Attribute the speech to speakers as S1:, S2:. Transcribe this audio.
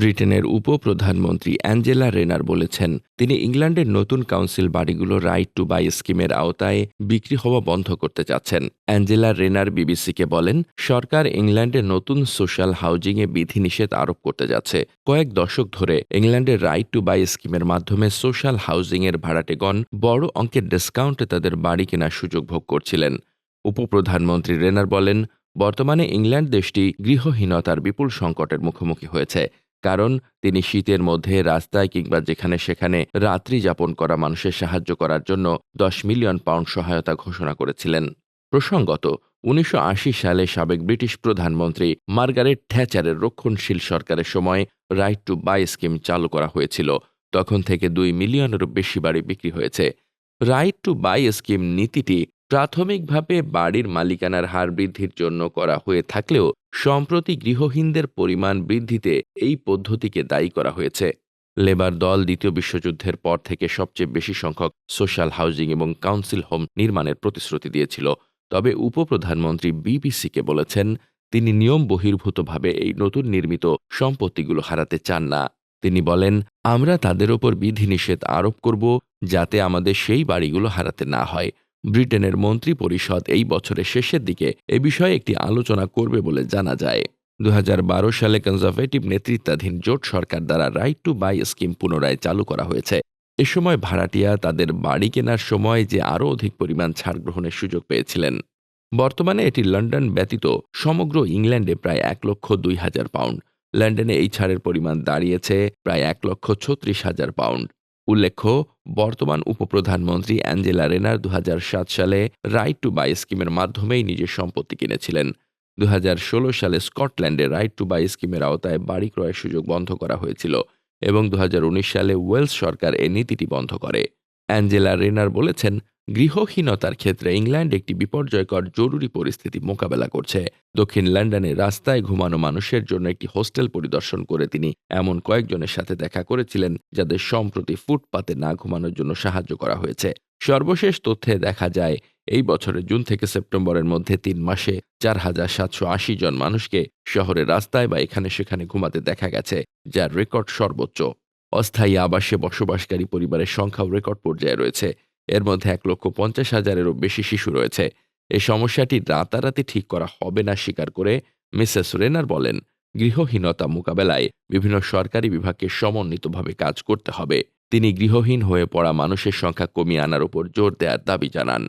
S1: ব্রিটেনের উপপ্রধানমন্ত্রী Angela Rayner বলেছেন, তিনি ইংল্যান্ডের নতুন কাউন্সিল বাড়িগুলো রাইট টু বাই স্কিমের আওতায় বিক্রি হওয়া বন্ধ করতে চাচ্ছেন। অ্যাঞ্জেলা রেনার বিবিসিকে বলেন, সরকার ইংল্যান্ডের নতুন সোশ্যাল হাউজিংয়ে বিধিনিষেধ আরোপ করতে যাচ্ছে। কয়েক দশক ধরে ইংল্যান্ডের রাইট টু বাই স্কিমের মাধ্যমে সোশ্যাল হাউজিংয়ের ভাড়াটেগণ বড় অঙ্কের ডিসকাউন্টে তাদের বাড়ি কেনার সুযোগ ভোগ করছিলেন। উপপ্রধানমন্ত্রী রেনার বলেন, বর্তমানে ইংল্যান্ড দেশটি গৃহহীনতার বিপুল সংকটের মুখোমুখি হয়েছে। কারণ তিনি শীতের মধ্যে রাস্তায় কিংবা যেখানে সেখানে রাত্রি যাপন করা মানুষের সাহায্য করার জন্য দশ মিলিয়ন পাউন্ড সহায়তা ঘোষণা করেছিলেন। প্রসঙ্গত, উনিশশো আশি সালে সাবেক ব্রিটিশ প্রধানমন্ত্রী মার্গারেট থ্যাচারের রক্ষণশীল সরকারের সময় রাইট টু বাই স্কিম চালু করা হয়েছিল। তখন থেকে দুই মিলিয়নেরও বেশি বাড়ি বিক্রি হয়েছে। রাইট টু বাই স্কিম নীতিটি প্রাথমিকভাবে বাড়ির মালিকানার হার বৃদ্ধির জন্য করা হয়ে থাকলেও সম্প্রতি গৃহহীনদের পরিমাণ বৃদ্ধিতে এই পদ্ধতিকে দায়ী করা হয়েছে। লেবার দল দ্বিতীয় বিশ্বযুদ্ধের পর থেকে সবচেয়ে বেশি সংখ্যক সোশ্যাল হাউজিং এবং কাউন্সিল হোম নির্মাণের প্রতিশ্রুতি দিয়েছিল। তবে উপপ্রধানমন্ত্রী বিবিসিকে বলেছেন, তিনি নিয়ম বহির্ভূতভাবে এই নতুন নির্মিত সম্পত্তিগুলো হারাতে চান না। তিনি বলেন, আমরা তাদের ওপর বিধিনিষেধ আরোপ করব যাতে আমাদের সেই বাড়িগুলো হারাতে না হয়। ব্রিটেনের মন্ত্রী পরিষদ এই বছরের শেষের দিকে এ বিষয়ে একটি আলোচনা করবে বলে জানা যায়। দু হাজার বারো সালে কনজারভেটিভ নেতৃত্বাধীন জোট সরকার দ্বারা রাইট টু বাই স্কিম পুনরায় চালু করা হয়েছে। এ সময় ভাড়াটিয়া তাদের বাড়ি কেনার সময় যে আরও অধিক পরিমাণ ছাড় গ্রহণের সুযোগ পেয়েছিলেন। বর্তমানে এটি লন্ডন ব্যতীত সমগ্র ইংল্যান্ডে প্রায় এক লক্ষ দুই হাজার পাউন্ড। লন্ডনে এই ছাড়ের পরিমাণ দাঁড়িয়েছে প্রায় এক লক্ষ ছত্রিশ হাজার পাউন্ড। উল্লেখ্য, বর্তমান উপপ্রধানমন্ত্রী অ্যাঞ্জেলা রেনার দু হাজার সাত সালে রাইট টু বাই স্কিমের মাধ্যমেই নিজের সম্পত্তি কিনেছিলেন। দু হাজার ষোলো সালে স্কটল্যান্ডে রাইট টু বাই স্কিমের আওতায় বাড়ি ক্রয়ের সুযোগ বন্ধ করা হয়েছিল এবং দু হাজার উনিশ সালে ওয়েলস সরকার এ নীতিটি বন্ধ করে। অ্যাঞ্জেলা রেনার বলেছেন, গৃহহীনতার ক্ষেত্রে ইংল্যান্ড একটি বিপর্যয়কর, জরুরি পরিস্থিতি মোকাবেলা করছে। দক্ষিণ লন্ডনে রাস্তায় ঘুমানো মানুষের জন্য একটি হোস্টেল পরিদর্শন করে তিনি এমন কয়েকজনের সাথে দেখা করেছিলেন, যাদের সম্প্রতি ফুটপাতে না ঘুমানোর জন্য সাহায্য করা হয়েছে। সর্বশেষ তথ্যে দেখা যায়, এই বছরের জুন থেকে সেপ্টেম্বরের মধ্যে তিন মাসে চার হাজার সাতশো আশি জন মানুষকে শহরের রাস্তায় বা এখানে সেখানে ঘুমাতে দেখা গেছে, যার রেকর্ড সর্বোচ্চ। অস্থায়ী আবাসে বসবাসকারী পরিবারের সংখ্যাও রেকর্ড পর্যায়ে রয়েছে। এর মধ্যে এক লক্ষ পঞ্চাশ হাজারেরও বেশি শিশু রয়েছে। এই সমস্যাটি রাতারাতি ঠিক করা হবে না স্বীকার করে মিসেস রেনার বলেন। গৃহহীনতা মোকাবেলায় বিভিন্ন সরকারি বিভাগকে সমন্বিতভাবে কাজ করতে হবে। তিনি গৃহহীন হয়ে পড়া মানুষের সংখ্যা কমিয়ে আনার উপর জোর দেওয়ার দাবি জানান।